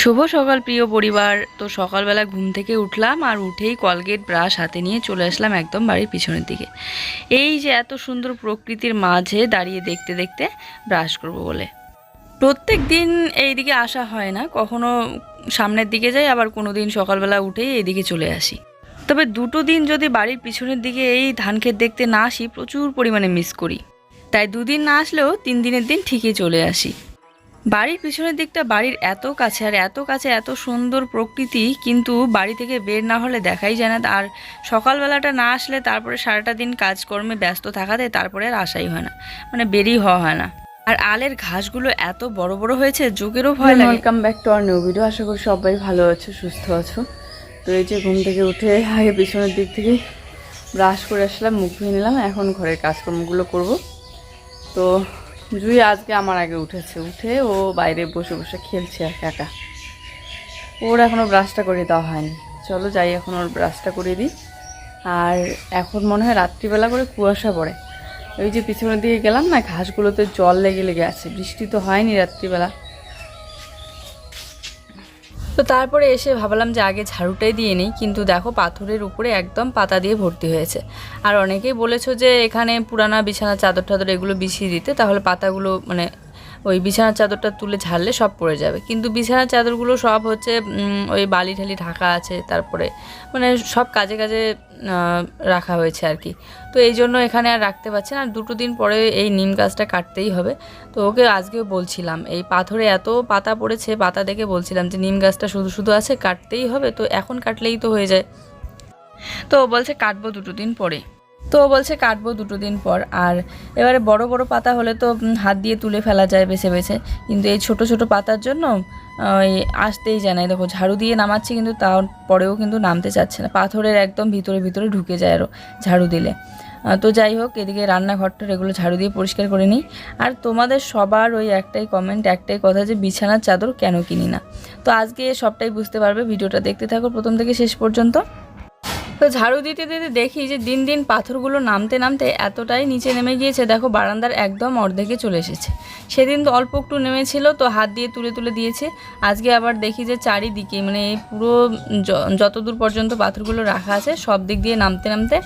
শুভ সকাল প্রিয় পরিবার। তো সকালবেলা ঘুম থেকে উঠলাম আর উঠেই কলগেট ব্রাশ হাতে নিয়ে চলে আসলাম একদম বাড়ির পিছনের দিকে। এই যে এত সুন্দর প্রকৃতির মাঝে দাঁড়িয়ে দেখতে দেখতে ব্রাশ করব বলে। প্রত্যেক দিন এই দিকে আসা হয় না, কখনো সামনের দিকে যাই, আবার কোনো দিন সকালবেলা উঠেই এইদিকে চলে আসি। তবে দুটো দিন যদি বাড়ির পিছনের দিকে এই ধান ক্ষেত দেখতে না আসি, প্রচুর পরিমাণে মিস করি। তাই দুদিন না আসলেও তিন দিনের দিন ঠিকই চলে আসি। বাড়ির পিছনের দিকটা বাড়ির এত কাছে আর এত কাছে এত সুন্দর প্রকৃতি কিন্তু বাড়ি থেকে বের না হলে দেখাই যায় না। আর সকালবেলাটা না আসলে তারপরে সারাটা দিন কাজকর্মে ব্যস্ত থাকাতে তারপরে আর আসাই হয় না। মানে বেরই হওয়া হয় না। আর আলের ঘাসগুলো এত বড় বড় হয়েছে যুগেরও ভয় লাগে। Welcome back to our new video আশা করি সবাই ভালো আছো সুস্থ আছো। তো এই যে ঘুম থেকে উঠে আগে পিছনের দিক থেকে ব্রাশ করে আসলাম মুখ ধুয়ে নিলাম এখন ঘরের কাজকর্মগুলো করব। তো জুই আজকে আমার আগে উঠেছে। উঠে ও বাইরে বসে বসে খেলছে একা একা। ওর এখনও ব্রাশটা করে দেওয়া হয়নি। চলো যাই, এখন ওর ব্রাশটা করে দিই। আর এখন মনে হয় রাত্রিবেলা করে কুয়াশা পড়ে। ওই যে পিছনের দিকে গেলাম না, ঘাসগুলোতে জল লেগে লেগে আছে। বৃষ্টি তো হয়নি রাত্রিবেলা। তো তারপরে এসে ভাবলাম যে আগে ঝাড়ুটাই দিয়ে নিই, কিন্তু দেখো পাথরের উপরে একদম পাতা দিয়ে ভর্তি হয়েছে। আর অনেকেই বলেছ যে এখানে পুরানা বিছানা চাদর টাদর এগুলো বিছিয়ে দিতে, তাহলে পাতাগুলো মানে ওই বিছানার চাদরটা তুলে ঝাড়লে সব পড়ে যাবে। কিন্তু বিছানার চাদরগুলো সব হচ্ছে ওই বালি ঠালি ঢাকা আছে, তারপরে মানে সব কাজে কাজে রাখা হয়েছে আর কি। তো এই জন্য এখানে আর রাখতে পারছি না। আর দুটো দিন পরে এই নিম গাছটা কাটতেই হবে। তো ওকে আজকেও বলছিলাম, এই পাথরে এত পাতা পড়েছে, পাতা দেখে বলছিলাম যে নিম গাছটা শুধু শুধু আছে, কাটতেই হবে। তো এখন কাটলেই তো হয়ে যায়। তো বলছে কাটবো দুটো দিন পরে। তো বলছে কাটবো দুটো দিন পর। আর এবারে বড় বড় পাতা হলে তো হাত দিয়ে তুলে ফেলা যায় বেছে বেছে। কিন্তু এই ছোট ছোট পাতার জন্য ওই আসতেই যায় না। দেখো, ঝাড়ু দিয়ে নামাচ্ছি কিন্তু তারপরেও কিন্তু নামতে চাচ্ছে না। পাথরের একদম ভিতরে ভিতরে ঢুকে যায় আরও ঝাড়ু দিলে। তো যাই হোক, এদিকে রান্নাঘরটার এগুলো ঝাড়ু দিয়ে পরিষ্কার করে নিই। আর তোমাদের সবার ওই একটাই কমেন্ট একটাই কথা যে বিছানার চাদর কেন কিনি না? তো আজকে সবটাই বুঝতে পারবে, ভিডিওটা দেখতে থাকো প্রথম থেকে শেষ পর্যন্ত। তো ঝাড়ু দিতে দিতে দেখি যে দিন দিন পাথরগুলো নামতে নামতে এতটাই নিচে নেমে গিয়েছে। দেখো, বারান্দার একদম অর্ধেকে চলে এসেছে। সেদিন তো অল্প একটু নেমেছিল, তো হাত দিয়ে তুলে তুলে দিয়েছে। আজকে আবার দেখি যে চারিদিকে মানে এই পুরো যতদূর পর্যন্ত পাথরগুলো রাখা আছে, সব দিক দিয়ে নামতে নামতে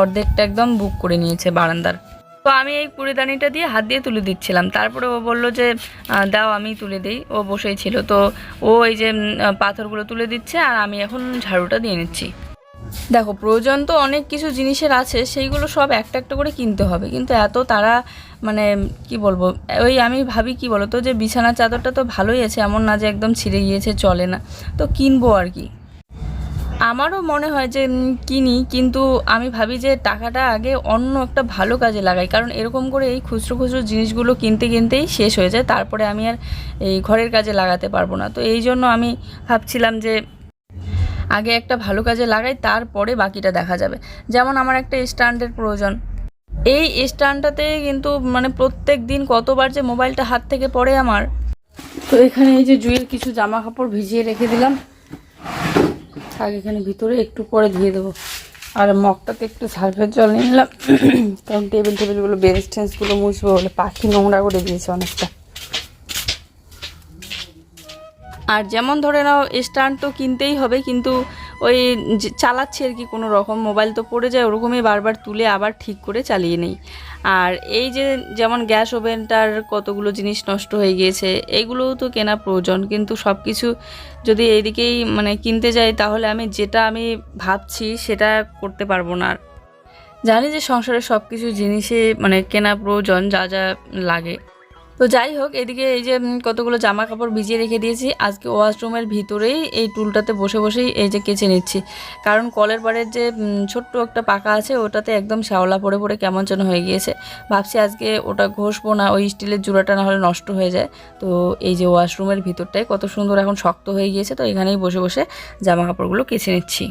অর্ধেকটা একদম বুক করে নিয়েছে বারান্দার। তো আমি এই কুড়িদানিটা দিয়ে হাত দিয়ে তুলে দিচ্ছিলাম। তারপরে ও বলল যে দাও, আমি তুলে দিই। ও বসেই ছিল। তো ও এই যে পাথরগুলো তুলে দিচ্ছে, আর আমি এখন ঝাড়ুটা দিয়ে নিচ্ছি। দেখো, প্রয়োজন তো অনেক কিছু জিনিসের আছে, সেইগুলো সব একটা একটা করে কিনতে হবে। কিন্তু এত তারা মানে কি বলব, ওই আমি ভাবি কি বলতো যে, বিছানার চাদরটা তো ভালোই আছে, এমন না যে একদম ছিঁড়ে গিয়েছে, চলে না। তো কিনবো আর কি। আমারও মনে হয় যে কিনি, কিন্তু আমি ভাবি যে, টাকাটা আগে অন্য একটা ভালো কাজে লাগাই। কারণ এরকম করে এই খুচরো খুচরো জিনিসগুলো কিনতে কিনতেই শেষ হয়ে যায়, তারপরে আমি আর এই ঘরের কাজে লাগাতে পারব না। তো এই জন্য আমি ভাবছিলাম যে আগে একটা ভালো কাজে লাগাই, তারপরে বাকিটা দেখা যাবে। যেমন আমার একটা স্ট্যান্ডের প্রয়োজন। এই স্ট্যান্ডটাতে কিন্তু মানে প্রত্যেক দিন কতবার যে মোবাইলটা হাত থেকে পড়ে আমার। তো এখানে এই যে জুয়ের কিছু জামা কাপড় ভিজিয়ে রেখে দিলাম। থাক, এখানে ভিতরে একটু পরে ধুয়ে দেবো। আর মগটাতে একটু সার্ফের জল নিয়ে নিলাম। কারণ টেবিল টেবিলগুলো বেঞ্চ টেন্সগুলো মুছবো বলে পাখি নোংরা করে দিয়েছে অনেকটা। আর যেমন ধরে নাও স্ট্যান্ড তো কিনতেই হবে, কিন্তু ওই চালাচ্ছি আর কি কোনো রকম মোবাইল তো পড়ে যায়, ওরকমই বারবার তুলে আবার ঠিক করে চালিয়ে নেই। আর এই যে যেমন গ্যাস ওভেনটার কতগুলো জিনিস নষ্ট হয়ে গিয়েছে, এগুলোও তো কেনা প্রয়োজন, কিন্তু সব কিছু যদি এইদিকেই মানে কিনতে যাই, তাহলে আমি যেটা আমি ভাবছি সেটা করতে পারব না আর। জানি যে সংসারের সব কিছু জিনিসে মানে কেনা প্রয়োজন, যা যা লাগে। তো যাই হোক, এদিকে এই যে কতগুলো জামা কাপড় ভিজিয়ে রেখে দিয়েছি। আজকে ওয়াশরুমের ভিতরেই এই টুলটাতে বসে বসেই এই যে কেচে নিচ্ছি। কারণ কলের পাড়ের যে ছোট্ট একটা পাকা আছে, ওটাতে একদম শ্যাওলা পড়ে পড়ে কেমন যেন হয়ে গিয়েছে। ভাবছি আজকে ওটা ঘষবো না, ওই স্টিলের জুড়াটা না হলে নষ্ট হয়ে যায়। তো এই যে ওয়াশরুমের ভিতরটাই কত সুন্দর এখন শক্ত হয়ে গিয়েছে, তো এখানেই বসে বসে জামা কাপড়গুলো কেচে নিচ্ছি।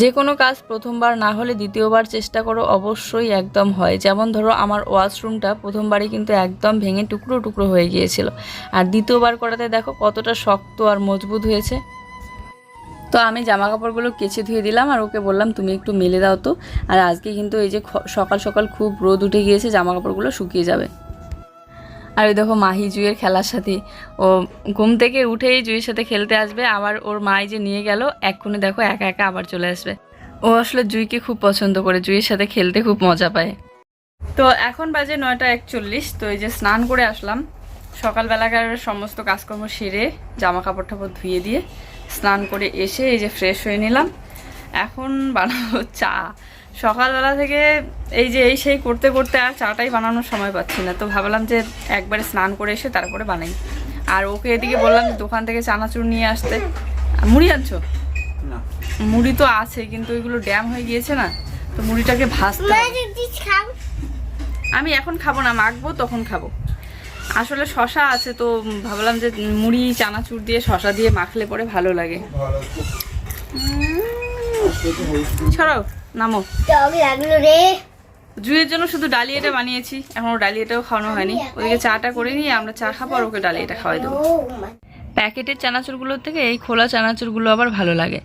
যে কোনো কাজ প্রথমবার না হলে দ্বিতীয়বার চেষ্টা করো, অবশ্যই একদম হয়। যেমন ধরো, আমার ওয়াশরুমটা প্রথমবারই কিন্তু একদম ভেঙে টুকরো টুকরো হয়ে গিয়েছিল। আর দ্বিতীয়বার করাতে দেখো কতটা শক্ত আর মজবুত হয়েছে। তো আমি জামা কাপড়গুলো কেচে ধুয়ে দিলাম আর ওকে বললাম, তুমি একটু মেলে দাও তো। আর আজকে কিন্তু এই যে সকাল সকাল খুব রোদ উঠে গিয়েছে জামা কাপড়গুলো শুকিয়ে যাবে। আর ওই দেখো মাহি জুয়ের খেলার সাথে। ও ঘুম থেকে উঠেই জুয়ের সাথে খেলতে আসবে। আবার ওর মাই যে নিয়ে গেল, এক্ষুনি দেখো একা একা আবার চলে আসবে। ও আসলে জুইকে খুব পছন্দ করে, জুইয়ের সাথে খেলতে খুব মজা পায়। তো এখন বাজে নয়টা একচল্লিশ, তো এই যে স্নান করে আসলাম। সকালবেলাকার সমস্ত কাজকর্ম সেরে জামা কাপড় টাপড় ধুয়ে দিয়ে স্নান করে এসে এই যে ফ্রেশ হয়ে নিলাম। এখন বানাবো চা। সকালবেলা থেকে এই যে এই সেই করতে করতে আর চাটাই বানানোর সময় পাচ্ছি না। তো ভাবলাম যে একবারে স্নান করে এসে তারপরে বানাই। আর ওকে এদিকে বললাম যে দোকান থেকে চানাচুর নিয়ে আসতে। মুড়ি আনছো? না। মুড়ি তো আছে কিন্তু ওইগুলো ড্যাম হয়ে গিয়েছে না। তো মুড়িটাকে ভাজতে হবে। আমি এখন খাব না মাখবো তখন খাব। আসলে শশা আছে তো ভাবলাম যে মুড়ি চানাচুর দিয়ে শশা দিয়ে মাখলে পরে ভালো লাগে। ছড়াও। নামো। টক লাগল রে। জুয়ের জন্য শুধু ডালিয়াটা বানিয়েছি। এখনও ডালিয়াটাও খাওয়ানো হয়নি। ওদিকে চাটা করে নিয়ে আমরা চা খাব আর ওকে ডালিয়াটা খাওয়াই দেবো। প্যাকেটের চানাচুরগুলোর থেকে এই খোলা চানাচুরগুলো আবার ভালো লাগে।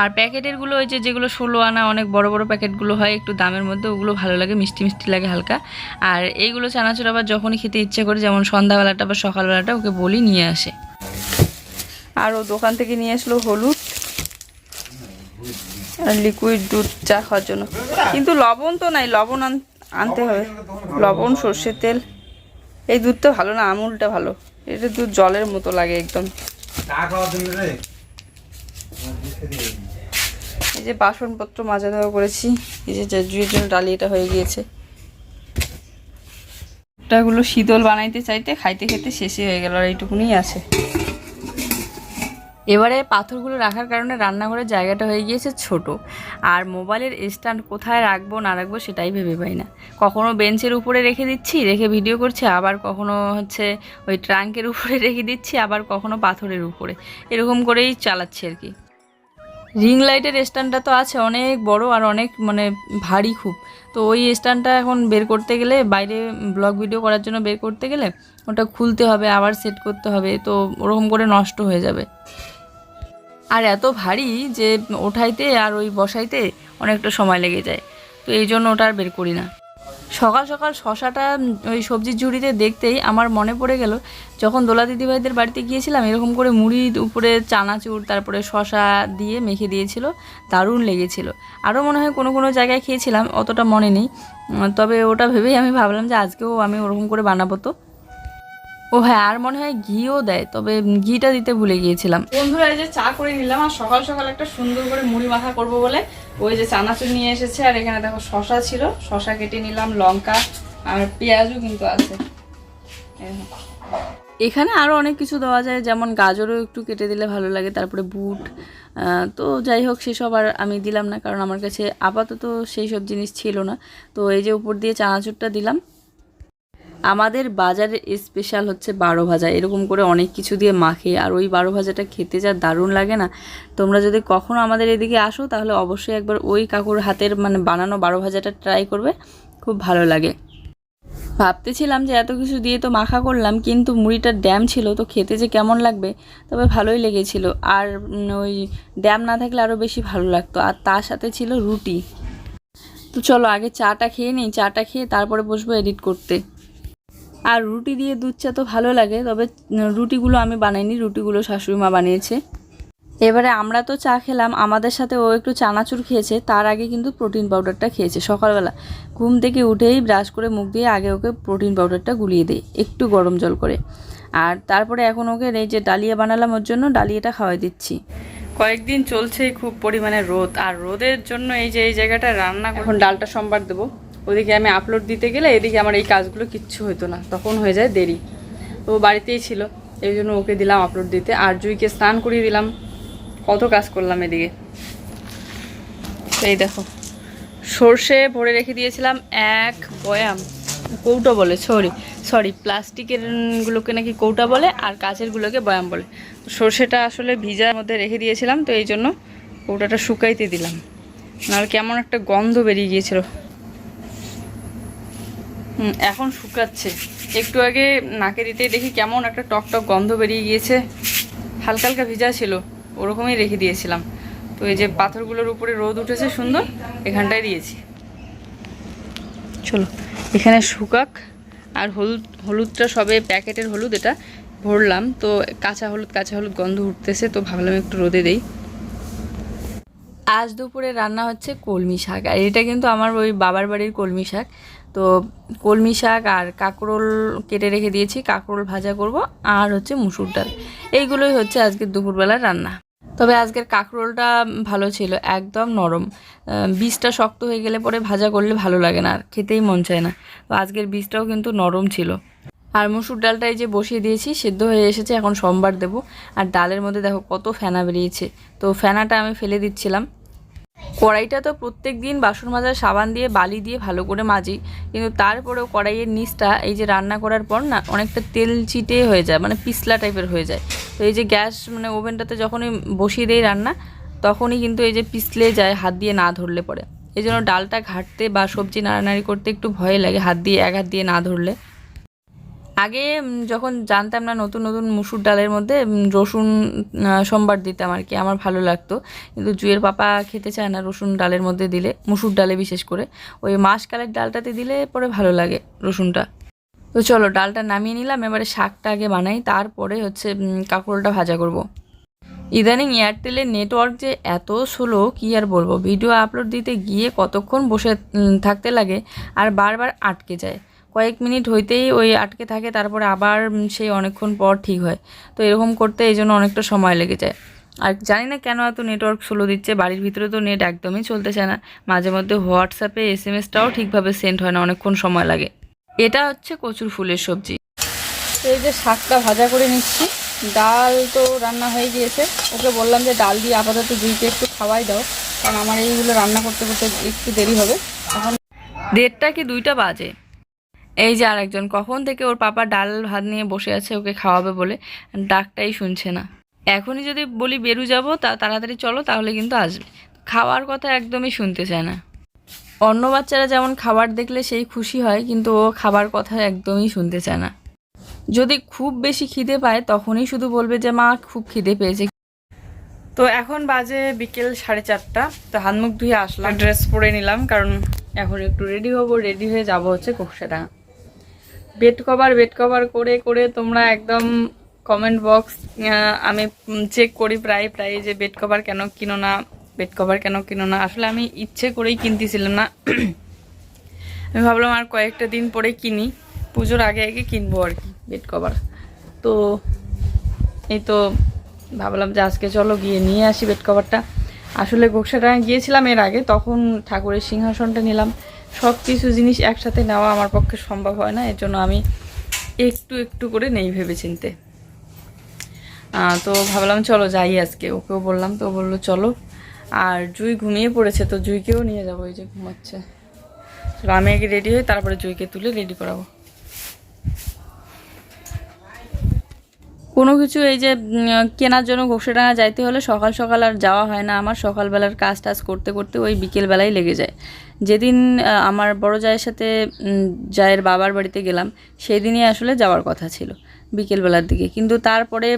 আর প্যাকেটেরগুলো ওই যে যেগুলো ষোলো আনা অনেক বড় বড় প্যাকেটগুলো হয় একটু দামের মধ্যে ওগুলো ভালো লাগে মিষ্টি মিষ্টি লাগে হালকা। আর এইগুলো চানাচুর আবার যখনই খেতে ইচ্ছে করে যেমন সন্ধ্যাবেলাটা বা সকালবেলাটা ওকে বলি নিয়ে আসে। আর ও দোকান থেকে নিয়ে আসলো হলুদ। লিকুইড দুধ চা খাওয়ার জন্য। কিন্তু লবণ তো নাই লবণ আন- আনতে হবে। লবণ সর্ষের তেল। এই দুধটা ভালো না আমুলটা ভালো। এটা দুধ জলের মতো লাগে একদম। এই যে বাসনপত্র মাজা দেওয়া করেছি এই যে জুয়ের জন্য ডালি এটা হয়ে গিয়েছে। শীতল বানাইতে চাইতে খাইতে খেতে শেষই হয়ে গেল আর এইটুকুনি আছে। এবারে পাথরগুলো রাখার কারণে রান্নাঘরের জায়গাটা হয়ে গিয়েছে ছোট। আর মোবাইলের স্ট্যান্ড কোথায় রাখব, না রাখব সেটাই ভেবে পাই না। কখনো বেঞ্চের উপরে রেখে দিচ্ছি, রেখে ভিডিও করছি, আবার কখনো হচ্ছে ওই ট্রাঙ্কের উপরে রেখে দিচ্ছি, আবার কখনো পাথরের উপরে। এরকম করেই চালাচ্ছি আর কি। রিং লাইটের স্ট্যান্ডটা তো আছে, অনেক বড় আর অনেক মানে ভারী খুব। তো ওই স্ট্যান্ডটা এখন বের করতে গেলে, বাইরে ব্লগ ভিডিও করার জন্য বের করতে গেলে, ওটা খুলতে হবে, আবার সেট করতে হবে, তো ওরকম করে নষ্ট হয়ে যাবে। আর এত ভারী যে ওঠাইতে আর ওই বসাইতে অনেকটা সময় লেগে যায়। তো এই জন্য ওটা আর বের করি না। সকাল সকাল শশাটা ওই সবজির ঝুড়িতে দেখতেই আমার মনে পড়ে গেল, যখন দোলা দিদিভাইদের বাড়িতে গিয়েছিলাম, এরকম করে মুড়ির উপরে চানাচুর, তারপরে শশা দিয়ে মেখে দিয়েছিল, দারুণ লেগেছিল। আরও মনে হয় কোনো কোনো জায়গায় খেয়েছিলাম, অতটা মনে নেই। তবে ওটা ভেবেই আমি ভাবলাম যে আজকেও আমি ওরকম করে বানাবো তো। ও হ্যাঁ আর মনে হয় ঘিও দেয় তবে ঘিটা দিতে ভুলে গিয়েছিলাম। বন্ধুরা এই যে চা করে নিলাম আর সকাল সকাল একটা সুন্দর করে মুড়ি মাখা করব বলে ওই যে চানাচুর নিয়ে এসেছে আর এখানে দেখো শশা ছিল শশা কেটে নিলাম লঙ্কা আর পেঁয়াজও কিন্তু আছে। এখানে আরও অনেক কিছু দেওয়া যায় যেমন গাজরও একটু কেটে দিলে ভালো লাগে তারপরে বুট তো যাই হোক সেসব আর আমি দিলাম না কারণ আমার কাছে আপাতত সেই সব জিনিস ছিল না। তো এই যে উপর দিয়ে চানাচুরটা দিলাম আমাদের বাজারে স্পেশাল হচ্ছে বারো ভাজা। এরকম করে অনেক কিছু দিয়ে মাখে। আর ওই বারো ভাজাটা খেতে যা দারুণ লাগে না। তোমরা যদি কখনো আমাদের এদিকে আসো, তাহলে অবশ্যই একবার ওই কাকুর হাতের মানে বানানো বারো ভাজাটা ট্রাই করবে। খুব ভালো লাগে। ভাবতেছিলাম যে এত কিছু দিয়ে তো মাখা করলাম, কিন্তু মুড়িটার ড্যাম ছিল, তো খেতে যে কেমন লাগবে? তবে ভালোই লেগেছিল। আর ওই ড্যাম না থাকলে আরও বেশি ভালো লাগতো। আর তার সাথে ছিল রুটি। তো চলো আগে চাটা খেয়ে নিই। চাটা খেয়ে তারপরে বসবো এডিট করতে। আর রুটি দিয়ে দুধ চা তো ভালো লাগে, তবে রুটিগুলো আমি বানাইনি, রুটিগুলো শাশুড়ি মা বানিয়েছে। এবারে আমরা তো চা খেলাম, আমাদের সাথে ও একটু চানাচুর খেয়েছে, তার আগে কিন্তু প্রোটিন পাউডারটা খেয়েছে সকালবেলা। ঘুম থেকে উঠেই ব্রাশ করে মুখ দিয়ে আগে ওকে প্রোটিন পাউডারটা গুলিয়ে দেয় একটু গরম জল করে। আর তারপরে এখন ওকে এই যে ডালিয়া বানালাম, ওর জন্য ডালিয়াটা খাওয়াই দিচ্ছি। কয়েকদিন চলছে খুব পরিমাণে রোদ, আর রোদের জন্য এই যে, এই জায়গাটা রান্না এখন ডালটা সোমবার দেবো। ওদিকে আমি আপলোড দিতে গেলে এদিকে আমার এই কাজগুলো কিচ্ছু হতো না। তখন হয়ে যায় দেরি। ও বাড়িতেই ছিল। এই জন্য ওকে দিলাম আপলোড দিতে। আর জুইকে স্নান করিয়ে দিলাম। কত কাজ করলাম এদিকে। এই দেখো। সর্ষে ভরে রেখে দিয়েছিলাম এক বয়াম। কৌটো বলে সরি সরি প্লাস্টিকের গুলোকে নাকি কৌটা বলে আর কাচের গুলোকে বয়াম বলে। সর্ষেটা আসলে ভিজার মধ্যে রেখে দিয়েছিলাম। তো এই জন্য কৌটাটা শুকাইতে দিলাম। নাহলে কেমন একটা গন্ধ বেরিয়ে গিয়েছিল। এখন শুকাচ্ছে। একটু আগে নাকে দিতেই দেখি কেমন একটা টক টক গন্ধ বেরিয়ে গিয়েছে। হালকা হালকা ভিজা ছিল, ওরকমই রেখে দিয়েছিলাম। তো এই যে পাথরগুলোর উপরে রোদ উঠেছে সুন্দর, এখানটায় দিয়েছি। চলো, এখানে শুকাক। আর হলুদ, হলুদটা সবে প্যাকেটের হলুদ এটা ভরলাম। তো কাঁচা হলুদ কাঁচা হলুদ গন্ধ উঠতেছে, তো ভাবলাম একটু রোদে দেই। আজ দুপুরে রান্না হচ্ছে কলমি শাক। আর এটা কিন্তু আমার ওই বাবার বাড়ির কলমি শাক। তো কলমি শাক আর কাঁকরোল কেটে রেখে দিয়েছি, কাঁকরোল ভাজা করব আর হচ্ছে মুসুর ডাল। এইগুলোই হচ্ছে আজকের দুপুরবেলার রান্না। তবে আজকের কাঁকরোলটা ভালো ছিল, একদম নরম। বীজটা শক্ত হয়ে গেলে পরে ভাজা করলে ভালো লাগে না, আর খেতেই মন চায় না। তো আজকের বীজটাও কিন্তু নরম ছিল। আর মুসুর ডালটা এই যে বসিয়ে দিয়েছি, সেদ্ধ হয়ে এসেছে, এখন সোমবার দেবো। আর ডালের মধ্যে দেখো কত ফেনা বেরিয়েছে। তো ফেনাটা আমি ফেলে দিচ্ছিলাম। কড়াইটা তো প্রত্যেক দিন বাসন মাজার সাবান দিয়ে, বালি দিয়ে ভালো করে মাজি। কিন্তু তারপরেও কড়াইয়ের নিচটা এই যে রান্না করার পর না অনেকটা তেল চিটে হয়ে যায় মানে পিছলা টাইপের হয়ে যায়। তো এই যে গ্যাস মানে ওভেনটাতে যখনই বসিয়ে দেয় রান্না, তখনই কিন্তু এই যে পিছলে যায়, হাত দিয়ে না ধরলে পরে। এই জন্য ডালটা ঘাটতে বা সবজি নাড়ানাড়ি করতে একটু ভয় লাগে, হাত দিয়ে, এক হাত দিয়ে না ধরলে। আগে যখন জানতাম না নতুন নতুন মুসুর ডালের মধ্যে রসুন সোমবার দিতাম আর কি, আমার ভালো লাগতো। কিন্তু জুয়ের পাপা খেতে চায় না রসুন ডালের মধ্যে দিলে, মুসুর ডালে বিশেষ করে। ওই মাসকালের ডালটাতে দিলে পরে ভালো লাগে রসুনটা। তো চলো, ডালটা নামিয়ে নিলাম, এবারে শাকটা আগে বানাই, তারপরে হচ্ছে কাঁকরোলটা ভাজা করব। ইদানিং এয়ারটেলের নেটওয়ার্ক যে এত স্লো কী আর বলব? ভিডিও আপলোড দিতে গিয়ে কতক্ষণ বসে থাকতে লাগে, আর বারবার আটকে যায়। কয়েক মিনিট হইতেই ওই আটকে থাকে তারপরে আবার সেই অনেকক্ষণ পর ঠিক হয়। তো এরকম করতে এই জন্য অনেকটা সময় লেগে যায়। আর জানি না কেন এত নেটওয়ার্ক স্লো দিচ্ছে বাড়ির ভিতরে তো নেট একদমই চলতে চায় না। মাঝে মধ্যে হোয়াটসঅ্যাপে এস এম এসটাও ঠিকভাবে সেন্ড হয় না অনেকক্ষণ সময় লাগে। এটা হচ্ছে কচুর ফুলের সবজি। এই যে শাকটা ভাজা করে নিচ্ছি। ডাল তো রান্না হয়ে গিয়েছে। ওকে বললাম যে ডাল দিয়ে আপাতত দুইকে একটু খাওয়াই দাও। কারণ আমার এইগুলো রান্না করতে করতে একটু দেরি হবে। এখন দেড়টা কি দুইটা বাজে? এই যে আরেকজন, কখন থেকে ওর পাপা ডাল ভাত নিয়ে বসে আছে ওকে খাওয়াবে বলে? ডাকটাই শুনছে না। এখনই যদি বলি বেরু যাব, তা তাড়াতাড়ি চলো, তাহলে কিন্তু আসবে। খাওয়ার কথা একদমই শুনতে চায় না। অন্য বাচ্চারা যেমন খাবার দেখলে সেই খুশি হয়, কিন্তু ও খাবার কথা একদমই শুনতে চায় না। যদি খুব বেশি খিদে পায়, তখনই শুধু বলবে যে, মা, খুব খিদে পেয়েছে। তো এখন বাজে বিকেল সাড়ে চারটা। তো হাত মুখ ধুয়ে আসলাম ড্রেস পরে নিলাম, কারণ এখন একটু রেডি হব রেডি হয়ে যাব হচ্ছে Koksadanga bed cover bed cover করে করে তোমরা একদম কমেন্ট বক্স আমি চেক করি প্রায় প্রায় যে বেড কভার কেন কিনো না বেড কভার কেন কিনো না। আসলে আমি ইচ্ছে করেই কিনতেছিলাম না। আমি ভাবলাম আর কয়েকটা দিন পরে কিনি, পুজোর আগে আগে কিনবো আর কি বেড কভার তো এই তো ভাবলাম যে আজকে চলো গিয়ে নিয়ে আসি বেড কভারটা আসলে গোকসাটায় গিয়েছিলাম এর আগে, তখন ঠাকুরের সিংহাসনটা নিলাম। সব কিছু জিনিস একসাথে নেওয়া আমার পক্ষে সম্ভব হয় না, এর জন্য আমি একটু একটু করে নেই ভেবে চিনতে তো ভাবলাম চলো যাই আজকে। ওকেও বললাম, তো বলল চলো। আর জুই ঘুমিয়ে পড়েছে, তো জুইকেও নিয়ে যাব, এই যে ঘুমাচ্ছে। চলো আমি আগে রেডি হই, তারপরে জুইকে তুলে রেডি করাবো। কোনো কিছু এই যে কেনার জন্য ঘোষেডাঙ্গা যাইতে হলে সকাল সকাল আর যাওয়া হয় না। আমার সকালবেলার কাজ টাজ করতে করতে ওই বিকেলবেলায় লেগে যায়। যেদিন আমার বড় জায়ের সাথে জায়ের বাবার বাড়িতে গেলাম সেই দিনই আসলে যাওয়ার কথা ছিল বিকেলবেলার দিকে। কিন্তু তারপরে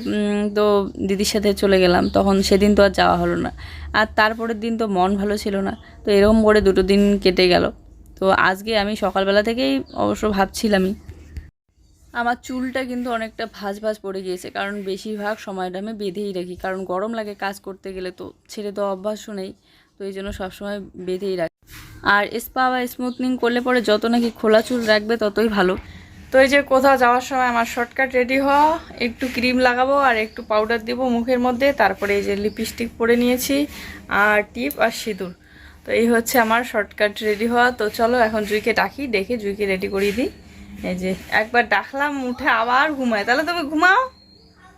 তো দিদির সাথে চলে গেলাম, তখন সেদিন তো আর যাওয়া হলো না। আর তারপরের দিন তো মন ভালো ছিল না। তো এরকম করে দুটো দিন কেটে গেল। তো আজকে আমি সকালবেলা থেকেই অবশ্য ভাবছিলামই আমার চুলটা কিন্তু অনেকটা ভাজ ভাজ পড়ে গিয়েছে, কারণ বেশিরভাগ সময়টা আমি বেঁধেই রাখি, কারণ গরম লাগে কাজ করতে গেলে তো ছেড়ে তো অভ্যাস নেই, তো এই জন্য সবসময় বেঁধেই রাখি। আর স্পা বা স্মুথনিং করলে পরে যত নাকি খোলা চুল রাখবে ততই ভালো। তো এই যে কোথাও যাওয়ার সময় আমার শর্টকাট রেডি হওয়া, একটু ক্রিম লাগাবো আর একটু পাউডার দেবো মুখের মধ্যে, তারপরে এই যে লিপস্টিক পরে নিয়েছি, আর টিপ আর সিঁদুর। তো এই হচ্ছে আমার শর্টকাট রেডি হওয়া, তো চলো এখন জুইকে ডাকি ডেকে জুইকে রেডি করিয়ে দিই। এই যে, একবার ডাকলাম, উঠে আবার ঘুমায়। তাহলে তুমি ঘুমাও,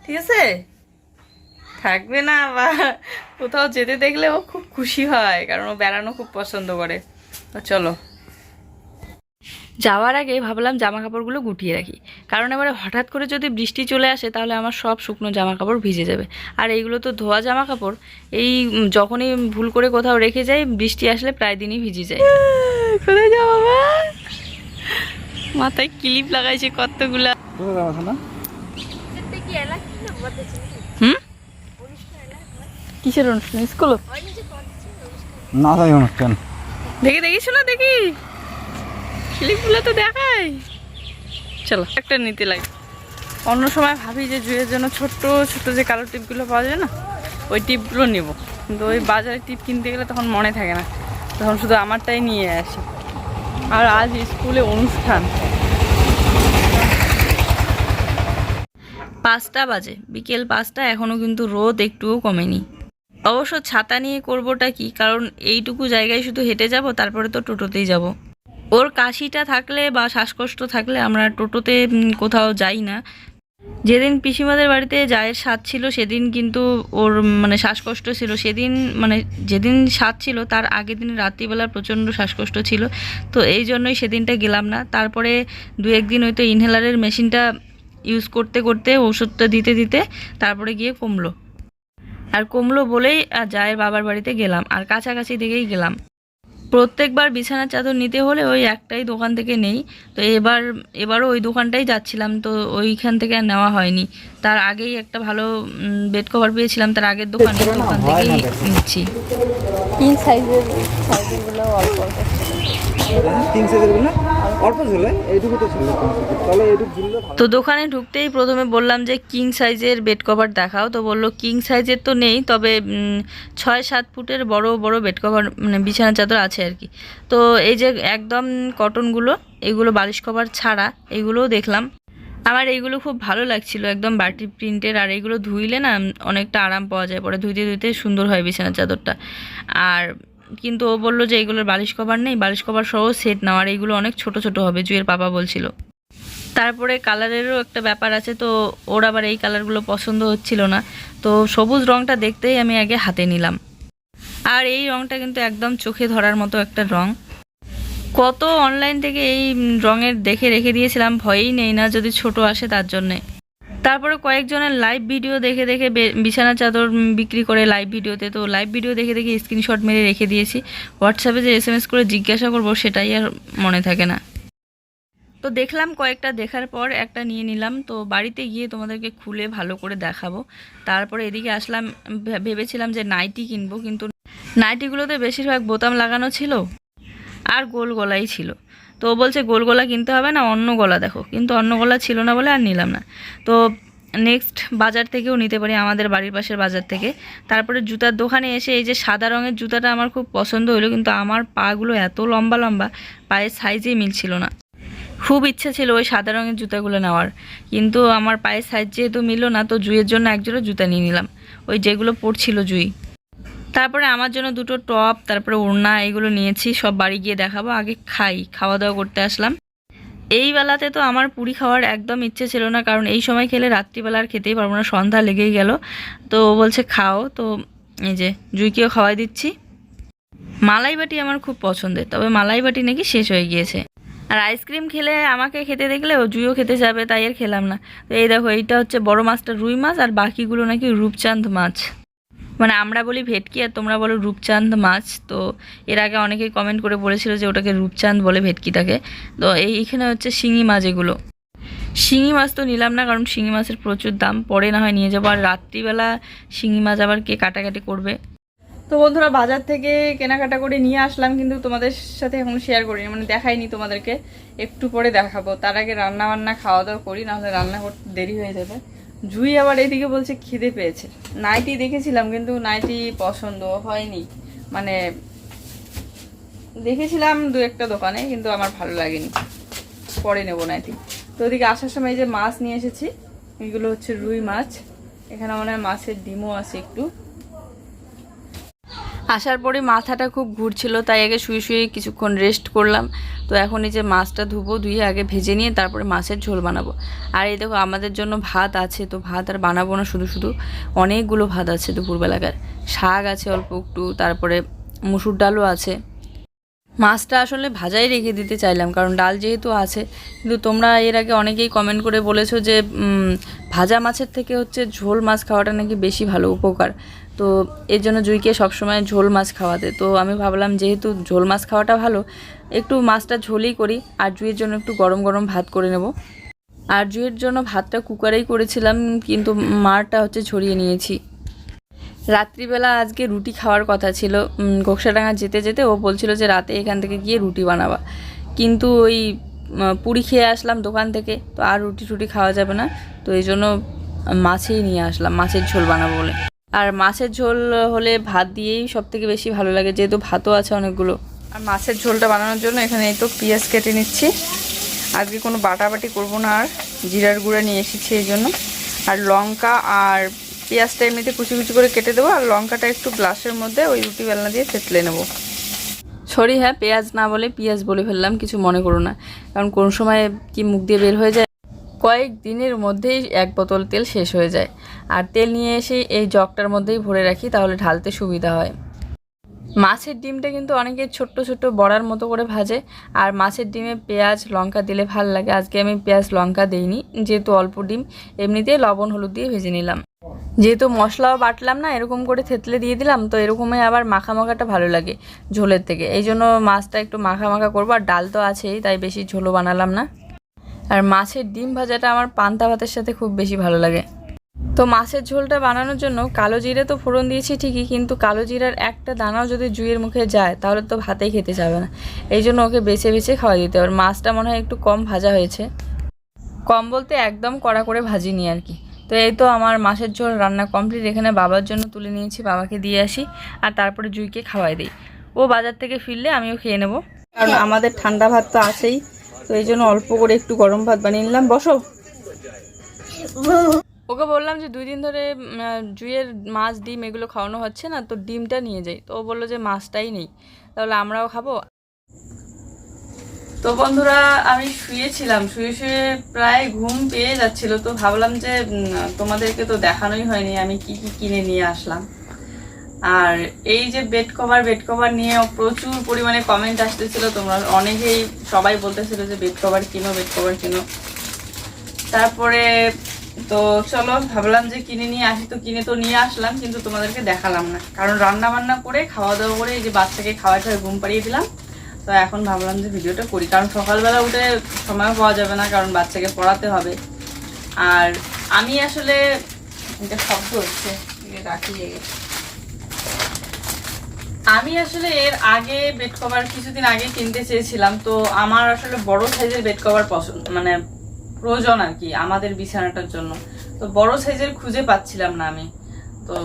ঠিক আছে? থাকবে না, বা কোথাও যেতে দেখলে ও খুব খুশি হয়, কারণ ও বেড়ানো খুব পছন্দ করে। চলো। যাওয়ার আগে ভাবলাম জামা কাপড়গুলো গুটিয়ে রাখি। কারণ এবারে হঠাৎ করে যদি বৃষ্টি চলে আসে, তাহলে আমার সব শুকনো জামা কাপড় ভিজে যাবে। আর এইগুলো তো ধোয়া জামা কাপড় এই যখনই ভুল করে কোথাও রেখে যাই, বৃষ্টি আসলে প্রায় দিনই ভিজে যায়। কোথায় মাথায় ক্লিপ লাগাইছে কতগুলা? হুম? কিসের অনুষ্ঠান? স্কুল না তাই অনুষ্ঠান। দেখি দেখি শোনা দেখি। ক্লিপগুলো তো দেখাই। চলো একটা নিতে লাগে। অন্য সময় ভাবি যে জুয়ের জন্য ছোট্ট ছোট্ট যে কালো টিপগুলো পাওয়া যায় না ওই টিপগুলো নেব। কিন্তু ওই বাজারে টিপ কিনতে গেলে তখন মনে থাকে না। তখন শুধু আমারটাই নিয়ে আসি। আর আজ স্কুলে অনুষ্ঠান। পাঁচটা বাজে। বিকেল পাঁচটা এখনও কিন্তু রোদ একটুও কমেনি। অবশ্য ছাতা নিয়ে করবোটা কি? কারণ এইটুকু জায়গায় শুধু হেঁটে যাব, তারপরে তো টোটোতেই যাব। ওর কাশিটা থাকলে বা শ্বাসকষ্ট থাকলে আমরা টোটোতে কোথাও যাই না। যেদিন পিসিমাদের বাড়িতে জায়ের স্বাদ ছিল, সেদিন কিন্তু ওর মানে শ্বাসকষ্ট ছিল। সেদিন মানে যেদিন স্বাদ ছিল, তার আগের দিন রাত্রিবেলা প্রচণ্ড শ্বাসকষ্ট ছিল। তো এই জন্যই সেদিনটা গেলাম না। তারপরে দু একদিন হয়তো ইনহেলারের মেশিনটা ইউজ করতে করতে ওষুধটা দিতে দিতে তারপরে গিয়ে কমলো। আর কমলো বলেই জায়ের বাবার বাড়িতে গেলাম। আর কাছাকাছি থেকেই গেলাম। প্রত্যেকবার বিছানার চাদর নিতে হলে ওই একটাই দোকান থেকে নেই। তো এবার এবারও ওই দোকানটাই যাচ্ছিলাম তো ওইখান থেকে আর নেওয়া হয়নি। তার আগেই একটা ভালো বেড কভার পেয়েছিলাম তার আগের দোকানে দোকান থেকেই নিচ্ছি তিন সাইজের সাইজেরগুলো অল্প অল্প। তো দোকানে ঢুকতেই প্রথমে বললাম যে কিং সাইজের বেড কভার দেখাও। তো বলল কিং সাইজের তো নেই, তবে ছয়, সাত ফুটের বড় বড় বেড কভার মানে বিছানা চাদর আছে আর কি। তো এই যে একদম কটনগুলো এগুলো বালিশ কভার ছাড়া এগুলোও দেখলাম। আমার এইগুলো খুব ভালো লাগছিল, একদম বাটি প্রিন্টের আর এগুলো ধুইলে না অনেকটা আরাম পাওয়া যায়, পরে ধুইতে ধুইতে সুন্দর হয় বিছানার চাদরটা। আর কিন্তু ও বলল যে এগুলোর বালিশ কভার নেই, বালিশ কভার সহ সেট নাও, আর এইগুলো অনেক ছোট ছোট হবে, জুয়ের পাপা বলছিল। তারপরে কালারেরও একটা ব্যাপার আছে, তো ওর আবার এই কালারগুলো পছন্দ হচ্ছিল না। তো সবুজ রঙটা দেখতেই আমি আগে হাতে নিলাম। আর এই রঙটা কিন্তু একদম চোখে ধরার মতো একটা রঙ কত অনলাইন থেকে এই রঙের দেখে রেখে দিয়েছিলাম, ভয়েই নেই না যদি ছোট আসে তার জন্যে। তারপরে কয়েকজনের লাইভ ভিডিও দেখে দেখে বিছানা চাদর বিক্রি করে লাইভ ভিডিওতে তো। লাইভ ভিডিও দেখে দেখে স্ক্রিনশট মেরে রেখে দিয়েছি। হোয়াটসঅ্যাপে যে এস এস করে জিজ্ঞাসা করব, সেটাই আর মনে থাকে না। তো দেখলাম কয়েকটা দেখার পর একটা নিয়ে নিলাম। তো বাড়িতে গিয়ে তোমাদেরকে খুলে ভালো করে দেখাবো। তারপরে এদিকে আসলাম ভেবেছিলাম যে নাইটি কিনবো, কিন্তু নাইটিগুলোতে বেশিরভাগ বোতাম লাগানো ছিল আর গোল গলাই ছিল। তো বলছে, গোল গলা কিনতে হবে না, অন্য গলা দেখো। কিন্তু অন্য গলা ছিল না বলে আর নিলাম না। তো নেক্সট বাজার থেকেও নিতে পারি, আমাদের বাড়ির পাশের বাজার থেকে। তারপরে জুতার দোকানে এসে এই যে সাদা রঙের জুতাটা আমার খুব পছন্দ হলো কিন্তু আমার পাগুলো এত লম্বা লম্বা, পায়ের সাইজেই মিলছিল না। খুব ইচ্ছা ছিল ওই সাদা রঙের জুতাগুলো নেওয়ার, কিন্তু আমার পায়ের সাইজ যেহেতু মিললো না, তো জুইয়ের জন্য একজোড়া জুতা নিয়ে নিলাম। ওই যেগুলো পরছিল জুই। তারপরে আমার জন্য দুটো টপ, তারপরে ওড়না এগুলো নিয়েছি, সব বাড়ি গিয়ে দেখাবো, আগে খাই খাওয়া দাওয়া করতে আসলাম। এই বেলাতে তো আমার পুরি খাওয়ার একদম ইচ্ছে ছিল না, কারণ এই সময় খেলে রাত্রিবেলা আর খেতেই পারব না, সন্ধ্যা লেগেই গেল। তো ও বলছে, খাও। তো এই যে, জুইকেও খাওয়াই দিচ্ছি। মালাই বাটি আমার খুব পছন্দের, তবে মালাই বাটি নাকি শেষ হয়ে গিয়েছে। আর আইসক্রিম খেলে আমাকে খেতে দেখলে ও জুইও খেতে যাবে, তাই আর খেলাম না। তো এই দেখো, এইটা হচ্ছে বড় মাছটা রুই মাছ, আর বাকিগুলো নাকি রূপচাঁদ মাছ। মানে আমরা বলি ভেটকি আর তোমরা বলো রূপচাঁদ মাছ। তো এর আগে অনেকেই কমেন্ট করে বলেছিল যে ওটাকে রূপচাঁদ বলে ভেটকিটাকে। তো এই এখানে হচ্ছে শিঙি মাছ এগুলো। শিঙি মাছ তো নিলাম না, কারণ শিঙি মাছের প্রচুর দাম, পরে না হয় নিয়ে যাব। আর রাত্রিবেলা শিঙি মাছ আবার কে কাটাকাটি করবে? তো বন্ধুরা, বাজার থেকে কেনাকাটা করে নিয়ে আসলাম, কিন্তু তোমাদের সাথে এখন শেয়ার করিনি মানে দেখাইনি তোমাদেরকে। একটু পরে দেখাবো। তার আগে রান্না বান্না খাওয়া দাওয়া করি, নাহলে রান্না করতে দেরি হয়ে যাবে। জুই আবার এদিকে বলছে খিদে পেয়েছে। নাইটি দেখেছিলাম, কিন্তু নাইটি পছন্দ হয়নি। মানে দেখেছিলাম দু একটা দোকানে, কিন্তু আমার ভালো লাগেনি। পরে নেব নাইটি। তো ওদিকে আসার সময় যে মাছ নিয়ে এসেছি, এগুলো হচ্ছে রুই মাছ। এখানে মনে হয় মাছের ডিমও আছে একটু। আসার পরে মাথাটা খুব ঘুরছিল, তাই আগে শুয়ে শুয়ে কিছুক্ষণ রেস্ট করলাম। তো এখন এই যে মাছটা ধুবো, ধুয়ে আগে ভেজে নিয়ে তারপরে মাছের ঝোল বানাবো। আর এই দেখো, আমাদের জন্য ভাত আছে, তো ভাত আর বানাবো না, শুধু শুধু অনেকগুলো ভাত আছে দুপুরবেলাকার। শাক আছে অল্প একটু, তারপরে মুসুর ডালও আছে। মাছটা আসলে ভাজাই রেখে দিতে চাইলাম, কারণ ডাল যেহেতু আছে, কিন্তু তোমরা এর আগে অনেকেই কমেন্ট করে বলেছ যে ভাজা মাছের থেকে হচ্ছে ঝোল মাছ খাওয়াটা নাকি বেশি ভালো, উপকার। তো এর জন্য জুইকে সবসময় ঝোল মাছ খাওয়াতে। তো আমি ভাবলাম যেহেতু ঝোল মাছ খাওয়াটা ভালো একটু মাছটা ঝোলই করি আর জুইয়ের জন্য একটু গরম গরম ভাত করে নেব। আর জুইয়ের জন্য ভাতটা কুকারেই করেছিলাম কিন্তু মারটা হচ্ছে ছড়িয়ে নিয়েছি। রাত্রিবেলা আজকে রুটি খাওয়ার কথা ছিল। উম, ঘোকসাডাঙ্গা যেতে যেতে ও বলছিল যে রাতে এখান থেকে গিয়ে রুটি বানাবা। কিন্তু ওই পুরি খেয়ে আসলাম দোকান থেকে তো আর রুটি টুটি খাওয়া যাবে না। তো এই জন্য মাছেই নিয়ে আসলাম মাছের ঝোল বানাবো বলে। আর মাছের ঝোল হলে ভাত দিয়েই সব থেকে বেশি ভালো লাগে যেহেতু ভাতও আছে অনেকগুলো। আর মাছের ঝোলটা বানানোর জন্য এখানে এই তো পেঁয়াজ কেটে নিচ্ছি। আজকে কোনো বাটাবাটি করব না আর জিরার গুঁড়া নিয়ে এসেছি এই জন্য। আর লঙ্কা আর পেঁয়াজটা এমনিতে কুচি কুচি করে কেটে দেবো আর লঙ্কাটা একটু গ্লাসের মধ্যে ওই রুটি বেলনা দিয়ে থেতলে নেব। সরি হ্যাঁ পেঁয়াজ না বলে পেঁয়াজ বলে ফেললাম কিছু মনে করো না। কারণ কোন সময় কি মুখ দিয়ে বের হয়ে যায় কয়েক দিনের মধ্যেই এক বোতল তেল শেষ হয়ে যায়। আর তেল নিয়ে এসে এই জগটার মধ্যেই ভরে রাখি, তাহলে ঢালতে সুবিধা হয়। মাছের ডিমটা কিন্তু অনেকে ছোট্ট ছোট্ট বড়ার মতো করে ভাজে, আর মাছের ডিমে পেঁয়াজ, লঙ্কা দিলে ভালো লাগে। আজকে আমি পেঁয়াজ, লঙ্কা দিইনি, যেহেতু অল্প ডিম, এমনিতেই লবণ, হলুদ দিয়ে ভেজে নিলাম। যেহেতু মশলাও বাটলাম না, এরকম করে থেতলে দিয়ে দিলাম, তো এরকমই আবার মাখা মাখাটা ভালো লাগে ঝোলের থেকে। এই জন্য মাছটা একটু মাখা মাখা করব, আর ডাল তো আছেই, তাই বেশি ঝোলও বানালাম না। আর মাছের ডিম ভাজাটা আমার পান্তা ভাতের সাথে খুব বেশি ভালো লাগে। তো মাছের ঝোলটা বানানোর জন্য কালো জিরে তো ফোড়ন দিয়েছি ঠিকই, কিন্তু কালো জিরার একটা দানাও যদি জুইয়ের মুখে যায়, তাহলে তো ভাতেই খেতে যাবে না। এই জন্য ওকে বেছে বেছে খাওয়া দিতে হবে। মাছটা মনে হয় একটু কম ভাজা হয়েছে। কম বলতে একদম কড়া করে ভাজিনি আর কি। তো এই তো আমার মাছের ঝোল রান্না কমপ্লিট। এখানে বাবার জন্য তুলে নিয়েছি, বাবাকে দিয়ে আসি, আর তারপরে জুইকে খাওয়াই দিই। ও বাজার থেকে ফিরলে আমিও খেয়ে নেব। কারণ আমাদের ঠান্ডা ভাত তো আসেই তো এই জন্য অল্প করে একটু গরম ভাত বানিয়ে নিলাম। বসো। ওকে বললাম যে দুই দিন ধরে জুইয়ের মাছ, ডিম এগুলো খাওয়ানো হচ্ছে না, তো ডিমটা নিয়ে যাই। তো ও বলল যে মাছটাই নেই। তাহলে আমরাও খাব। তো বন্ধুরা, আমি শুয়েছিলাম। শুয়ে শুয়ে প্রায় ঘুম পেয়ে যাচ্ছিল। তো ভাবলাম যে তোমাদেরকে তো দেখানোই হয়নি, আমি কি কি কিনে নিয়ে আসলাম। আর এই যে বেড কভার বেড কভার নিয়ে প্রচুর পরিমাণে কমেন্ট আসতেছিল। তোমরা অনেকেই সবাই বলতেছিল যে বেড কভার কিনো বেড কভার কিনো। তারপরে তো চলো ভাবলাম যে কিনে নিয়ে আসি তো কিনে তো নিয়ে আসলাম, কিন্তু তোমাদেরকে দেখালাম না। কারণ রান্না বান্না করে খাওয়া দাওয়া করে এই যে বাচ্চাকে খাওয়াই খাওয়াই ঘুম পাড়িয়ে দিলাম। তো এখন ভাবলাম যে ভিডিওটা করি। কারণ সকালবেলা উঠে সময় পাওয়া যাবে না, কারণ বাচ্চাকে পড়াতে হবে। আর আমি আসলে এটা শব্দ হচ্ছে রাখি। আমি আসলে এর আগে বেড কভার কিছুদিন আগে কিনতে চেয়েছিলাম, তো আমার আসলে বড় সাইজের বেড কভার পছন্দ মানে প্রয়োজন আর কি আমাদের বিছানাটার জন্য। তো বড় সাইজের খুঁজে পাচ্ছিলাম না আমি। তো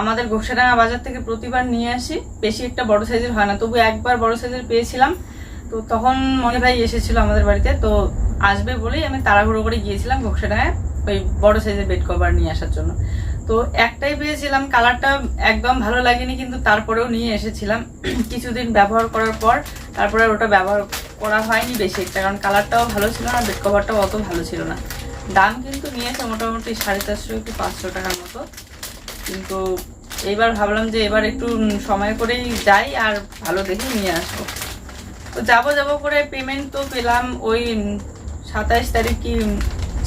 আমাদের ঘোষাডাঙ্গা বাজার থেকে প্রতিবার নিয়ে আসি, বেশি একটা বড় সাইজের হয় না, তবু একবার বড় সাইজের পেয়েছিলাম। তো তখন মনে ভাই এসেছিল আমাদের বাড়িতে, তো আসবে বলেই আমি তাড়াহুড়ো করে গিয়েছিলাম ঘোষাডাঙ্গায় ওই বড় সাইজের বেড কভার নিয়ে আসার জন্য। তো একটাই পেয়েছিলাম কালারটা একদম ভালো লাগেনি, কিন্তু তারপরেও নিয়ে এসেছিলাম। কিছুদিন ব্যবহার করার পর, তারপরে ওটা ব্যবহার করা হয়নি বেশি একটা, কারণ কালারটাও ভালো ছিল না বেড কভারটাও অত ভালো ছিল না। দাম কিন্তু নিয়েছে মোটামুটি সাড়ে চারশো কি পাঁচশো টাকার মতো। কিন্তু এইবার ভাবলাম যে এবার একটু সময় করেই যাই আর ভালো দেখে নিয়ে আসব। তো যাব যাব করে পেমেন্ট তো পেলাম ওই সাতাইশ তারিখ কি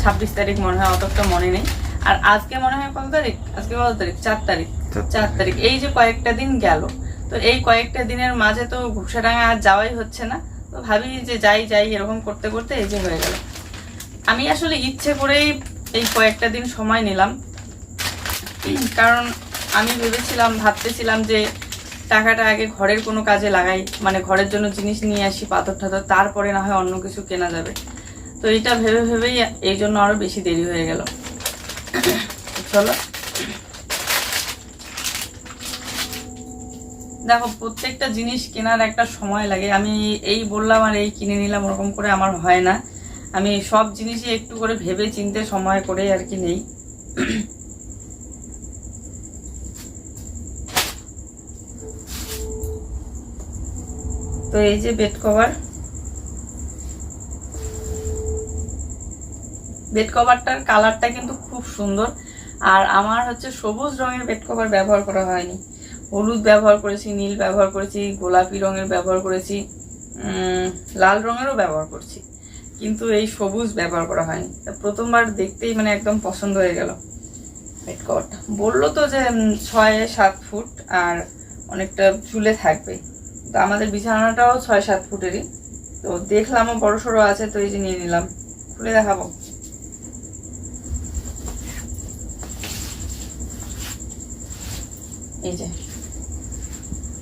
ছাব্বিশ তারিখ মনে হয় অতটা মনে নেই। আর আজকে মনে হয় কত তারিখ? আজকে কত তারিখ? চার তারিখ। চার তারিখ। এই যে কয়েকটা দিন গেল তো এই কয়েকটা দিনের মাঝে তো ঘুষাডাঙ্গা আর যাওয়াই হচ্ছে না। তো ভাবি যে যাই যাই এরকম করতে করতে এই যে হয়ে গেল। আমি আসলে ইচ্ছে করেই এই কয়েকটা দিন সময় নিলাম। কারণ আমি ভেবেছিলাম ভাবতেছিলাম যে টাকাটা আগে ঘরের কোনো কাজে লাগাই। মানে ঘরের জন্য জিনিস নিয়ে আসি পাথর ঠাথর তারপরে না হয় অন্য কিছু কেনা যাবে। তো এটা ভেবে ভেবেই এই জন্য আরও বেশি দেরি হয়ে গেল। চলো। দেখো, প্রত্যেকটা জিনিস কেনার একটা সময় লাগে। আমি এই বললাম আর এই কিনে নিলাম, ওরকম করে আমার হয় না। আমি সব জিনিসই একটু করে ভেবে চিনতে সময় করে আর কি নেই। তো এই যে বেড কভার বেড কভারটার কালারটা কিন্তু খুব সুন্দর। আর আমার হচ্ছে সবুজ রঙের বেড কভার ব্যবহার করা হয়নি। হলুদ ব্যবহার করেছি, নীল ব্যবহার করেছি, গোলাপি রঙের ব্যবহার করেছি লাল রঙেরও ব্যবহার করছি। কিন্তু এই সবুজ ব্যবহার করা হয়নি। প্রথমবার দেখতেই মানে একদম পছন্দ হয়ে গেল বেড কভারটা বলল তো যে ছয় সাত ফুট আর অনেকটা ঝুলে থাকবে। তো আমাদের বিছানাটাও ছয় সাত ফুটেরই। তো দেখলামও বড় সড়ো আছে, তো এই যে নিয়ে নিলাম। খুলে দেখাবো। এই যে।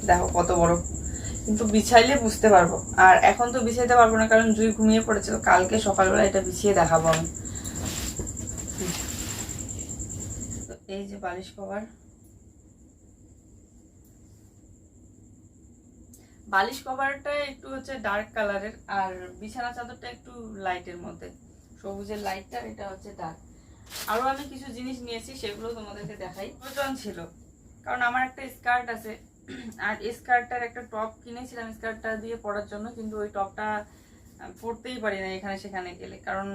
দেখো কত বড়। কিন্তু বিছাইলে বুঝতে পারব। আর এখন তো বিছাইতে পারব না, কারণ জুই ঘুমিয়ে পড়েছে তো কালকে সকালবেলা এটা বিছিয়ে দেখাবো আমি। এই যে বালিশ কভার। বালিশ কভারটা একটু হচ্ছে ডার্ক কালারের আর বিছানা চাদরটা একটু লাইটের মধ্যে। সবুজের লাইটটা এটা হচ্ছে ডার্ক আরও আমি কিছু জিনিস নিয়েছি, সেগুলো তোমাদেরকে দেখাই। প্রয়োজন ছিল। কারণ আমার একটা স্কার্ট আছে। আর স্কার্টটার একটা টপ কিনেছিলাম, স্কার্টটা দিয়ে পরার জন্য, কিন্তু ওই টপটা পরতেই পারি না এখানে সেখানে গেলে। কারণ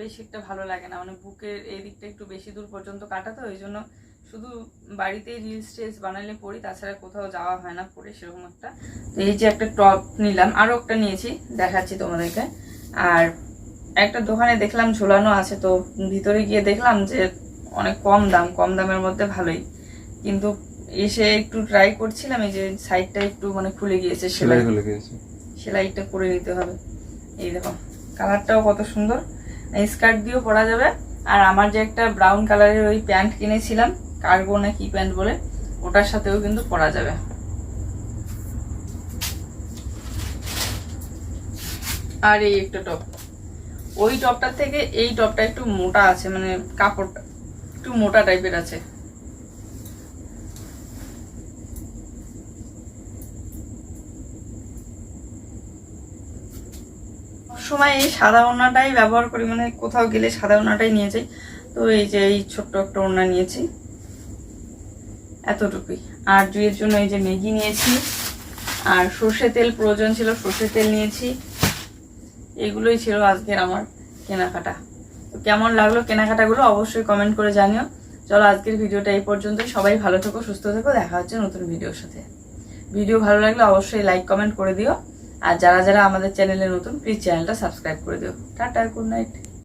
বেশি একটা ভালো লাগে না মানে বুকের এই দিকটা একটু বেশি দূর পর্যন্ত কাটাতে, ওই জন্য শুধু বাড়িতেই রিলস টিলস বানালে পড়ি তাছাড়া কোথাও যাওয়া হয় না পরে সেরকম একটা। এই যে একটা টপ নিলাম আরও একটা নিয়েছি, দেখাচ্ছি তোমাদেরকে। আর একটা দোকানে দেখলাম ঝোলানো আছে, তো ভিতরে গিয়ে দেখলাম যে অনেক কম দাম, কম দামের মধ্যে ভালোই। কিন্তু এসে একটু ট্রাই করছিলাম এই যে সাইডটা একটু মানে খুলে গিয়েছে সেলাই হলে গিয়েছে। সেলাইটা করে নিতে হবে। এই দেখো কালারটাও কত সুন্দর। স্কার্ট দিয়েও পরা যাবে। আর আমার যে একটা ব্রাউন কালারের ওই প্যান্ট কিনেছিলাম কার্গো না কি প্যান্ট বলে ওটার সাথেও কিন্তু পরা যাবে। আর এই একটা টপ ওই টপটার থেকে এই টপটা একটু মোটা আছে মানে কাপড়টা একটু মোটা টাইপের আছে। সময় এই সাদা ওনাটাই ব্যবহার করি মানে কোথাও গেলে সাদা ওনাটাই নিয়ে যাই। তো এই যে এই ছোট্ট একটা ওড়না নিয়েছি, এতটুকুই। আর জুয়ের জন্য এই যে ম্যাগি নিয়েছি, আর সর্ষে তেল প্রয়োজন ছিল, সর্ষে তেল নিয়েছি। এগুলোই ছিল আজকের আমার কেনাকাটা। তো কেমন লাগল কেনাকাটাগুলো অবশ্যই কমেন্ট করে জানিও। চলো আজকের ভিডিওটা এই পর্যন্তই। সবাই ভালো থেকো, সুস্থ থেকো। দেখা হচ্ছে নতুন ভিডিওর সাথে। ভিডিও ভালো লাগলে অবশ্যই লাইক কমেন্ট করে দিও। আর যারা যারা আমাদের চ্যানেলে নতুন প্লিজ চ্যানেলটা সাবস্ক্রাইব করে দিও। Tata good night